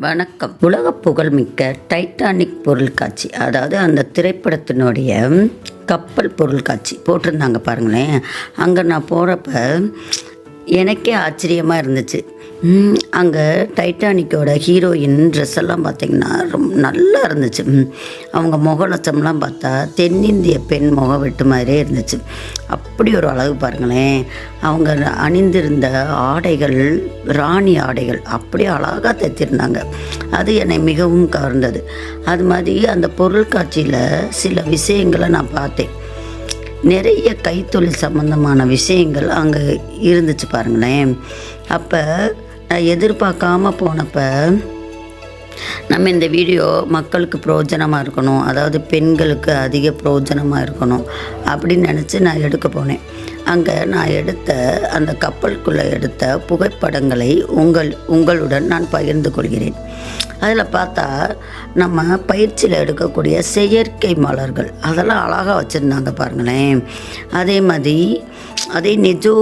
வணக்கம். உலக புகழ்மிக்க டைட்டானிக் பொருட்காட்சி அதாவது அந்த திரைப்படத்தினுடைய கப்பல் பொருள்காட்சி போட்டிருந்தாங்க பாருங்களேன். அங்கே நான் போகிறப்ப எனக்கே ஆச்சரியமாக இருந்துச்சு. அங்கே டைட்டானிக்கோட ஹீரோயின் ட்ரெஸ் எல்லாம் பார்த்திங்கன்னா ரொம்ப நல்லா இருந்துச்சு. அவங்க முகலட்சம்லாம் பார்த்தா தென்னிந்திய பெண் முகம் வெட்டு மாதிரியே இருந்துச்சு. அப்படி ஒரு அழகு பாருங்களேன். அவங்க அணிந்திருந்த ஆடைகள் ராணி ஆடைகள் அப்படியே அழகாக தைத்திருந்தாங்க. அது என்னை மிகவும் கவர்ந்தது. அது மாதிரி அந்த பொருட்காட்சியில் சில விஷயங்களை நான் பார்த்தேன். நிறைய கைத்தொழில் சம்மந்தமான விஷயங்கள் அங்கே இருந்துச்சு பாருங்களேன். அப்போ நான் எதிர்பார்க்காம போனப்ப நம்ம இந்த வீடியோ மக்களுக்கு பிரயோஜனமாக இருக்கணும் அதாவது பெண்களுக்கு அதிக பிரயோஜனமாக இருக்கணும் அப்படின்னு நினச்சி நான் எடுக்க போனேன். அங்கே நான் எடுத்த அந்த கப்பலுக்குள்ளே எடுத்த புகைப்படங்களை உங்கள் உங்களுடன் நான் பகிர்ந்து கொள்கிறேன். அதில் பார்த்தா நம்ம பயிற்சியில் எடுக்கக்கூடிய செயற்கை மலர்கள் அதெல்லாம் அழகாக வச்சுருந்தாங்க பாருங்களேன். அதே மாதிரி அதே நிஜோ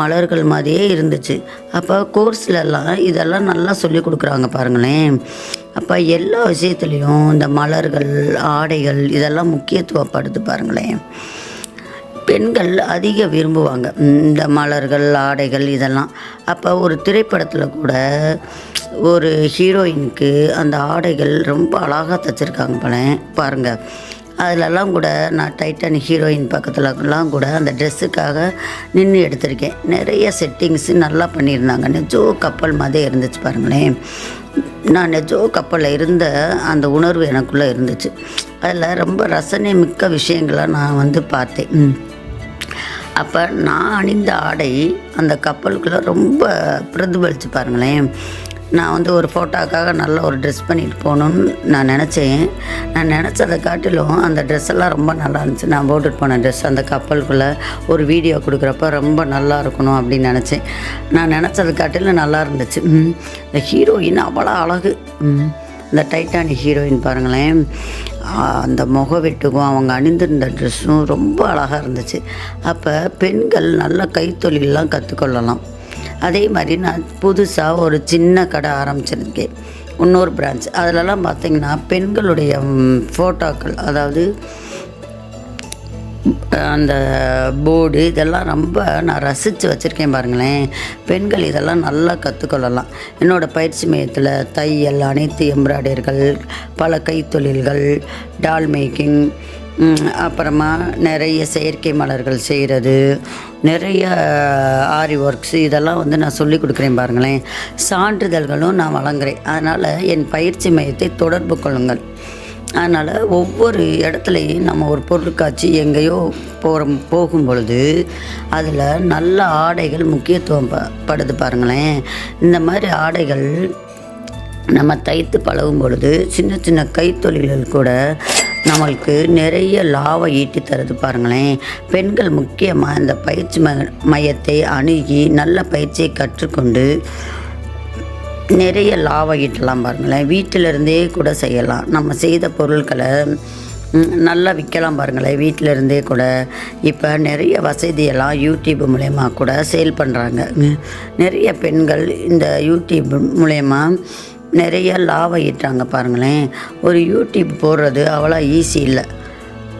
மலர்கள் மாதிரியே இருந்துச்சு. அப்போ கோர்ஸ்லலாம் இதெல்லாம் நல்லா சொல்லி கொடுக்குறாங்க பாருங்களேன். அப்போ எல்லா விஷயத்துலேயும் இந்த மலர்கள் ஆடைகள் இதெல்லாம் முக்கியத்துவப்படுது பாருங்களேன். பெண்கள் அதிக விரும்புவாங்க. இந்த மலர்கள் ஆடைகள் இதெல்லாம். அப்போ ஒரு திரைப்படத்தில் கூட ஒரு ஹீரோயினுக்கு அந்த ஆடைகள் ரொம்ப அழகாக தைச்சிருக்காங்க போல. பாருங்கள் அதிலெல்லாம் கூட நான் டைட்டானிக் ஹீரோயின் பக்கத்துலலாம் கூட அந்த ட்ரெஸ்ஸுக்காக நின்று எடுத்திருக்கேன். நிறைய செட்டிங்ஸு நல்லா பண்ணியிருந்தாங்க. நெஜோ கப்பல் மாதிரி இருந்துச்சு பாருங்களேன். நான் நெஜோ கப்பலில் இருந்த அந்த உணர்வு எனக்குள்ளே இருந்துச்சு. அதில் ரொம்ப ரசனை மிக்க விஷயங்களை நான் வந்து பார்த்தேன். அப்போ நான் அணிந்த ஆடை அந்த கப்பலுக்குள்ளே ரொம்ப பிரதிபலித்து பாருங்களேன். நான் வந்து ஒரு ஃபோட்டோக்காக நல்ல ஒரு ட்ரெஸ் பண்ணிட்டு போகணுன்னு நான் நினச்சேன். நான் நினச்சதை காட்டிலும் அந்த ட்ரெஸ்ஸெல்லாம் ரொம்ப நல்லா இருந்துச்சு. நான் போட்டுட்டு போன ட்ரெஸ் அந்த கப்பலுக்குள்ளே ஒரு வீடியோ கொடுக்குறப்ப ரொம்ப நல்லா இருக்கணும் அப்படின்னு நினச்சேன். நான் நினச்சதை காட்டிலும் நல்லா இருந்துச்சு. இந்த ஹீரோயின் அவ்வளோ அழகு. இந்த டைட்டானிக் ஹீரோயின் பாருங்களேன். அந்த முகவெட்டுக்கும் அவங்க அணிந்திருந்த ட்ரெஸ்ஸும் ரொம்ப அழகாக இருந்துச்சு. அப்போ பெண்கள் நல்ல கைத்தொழிலெலாம் கற்றுக்கொள்ளலாம் அதே மாதிரி நான் புதுசாக ஒரு சின்ன கடை ஆரம்பிச்சிருக்கேன். இன்னொரு பிரான்ச் அதிலலாம் பார்த்திங்கன்னா பெண்களுடைய ஃபோட்டோக்கள் அதாவது அந்த போர்டு இதெல்லாம் ரொம்ப நான் ரசித்து வச்சுருக்கேன் பாருங்களேன். பெண்கள் இதெல்லாம் நல்லா கற்றுக்கொள்ளலாம் என்னோடய பயிற்சி மையத்தில் தையல் அனைத்து எம்ப்ராய்டர்கள் பல கைத்தொழில்கள் டால் மேக்கிங் அப்புறமா நிறைய செயற்கை மலர்கள் செய்கிறது நிறைய ஆரி ஒர்க்ஸ் இதெல்லாம் வந்து நான் சொல்லி கொடுக்குறேன் பாருங்களேன். சான்றிதழ்களும் நான் வழங்குறேன். அதனால் என் பயிற்சி மையத்தை தொடர்பு கொள்ளுங்கள். அதனால் ஒவ்வொரு இடத்துலையும் நம்ம ஒரு பொருட்காட்சி எங்கேயோ போகிற போகும் பொழுது அதில் நல்ல ஆடைகள் முக்கியத்துவம் ப படுது பாருங்களேன். இந்த மாதிரி ஆடைகள் நம்ம தைத்து பழகும் பொழுது சின்ன சின்ன கைத்தொழில்கள் கூட நம்மளுக்கு நிறைய லாபம் ஈட்டி தருது பாருங்களேன். பெண்கள் முக்கியமாக இந்த பயிற்சி ம மையத்தை அணுகி நல்ல பயிற்சியை கற்றுக்கொண்டு நிறைய லாபம் ஈட்டலாம் பாருங்களேன். வீட்டிலிருந்தே கூட செய்யலாம். நம்ம செய்த பொருட்களை நல்லா விற்கலாம் பாருங்களேன். வீட்டிலருந்தே கூட இப்போ நிறைய வசதியெல்லாம் யூடியூப் மூலயமா கூட சேல் பண்ணுறாங்க நிறைய பெண்கள் இந்த யூடியூப் மூலயமா நிறைய லாபம் ஈட்டுறாங்க பாருங்களேன். ஒரு யூடியூப் போடுறது அவ்வளோ ஈஸி இல்லை.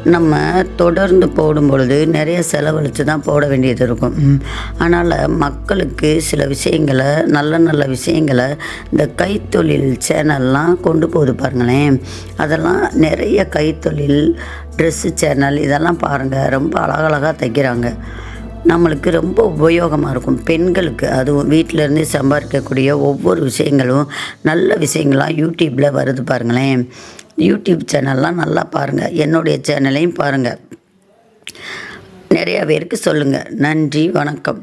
நம்ம தொடர்ந்து போடும் பொழுது நிறைய செலவழித்து தான் போட வேண்டியது இருக்கும். அதனால் மக்களுக்கு சில விஷயங்களை நல்ல நல்ல விஷயங்களை இந்த கைத்தொழில் சேனல்லாம் கொண்டு போகுது பாருங்களேன். அதெல்லாம் நிறைய கைத்தொழில் ட்ரெஸ்ஸு சேனல் இதெல்லாம் பாருங்கள் ரொம்ப அழகழகாக தைக்கிறாங்க. நம்மளுக்கு ரொம்ப உபயோகமாக இருக்கும். பெண்களுக்கு அதுவும் வீட்டில் இருந்து சம்பாதிக்கக்கூடிய ஒவ்வொரு விஷயங்களும் நல்ல விஷயங்கள்லாம் யூடியூப்பில் வருது பாருங்களேன். யூடியூப் சேனல்லாம் நல்லா பாருங்கள் என்னுடைய சேனலையும் பாருங்கள் நிறையா பேருக்கு சொல்லுங்கள் நன்றி வணக்கம்.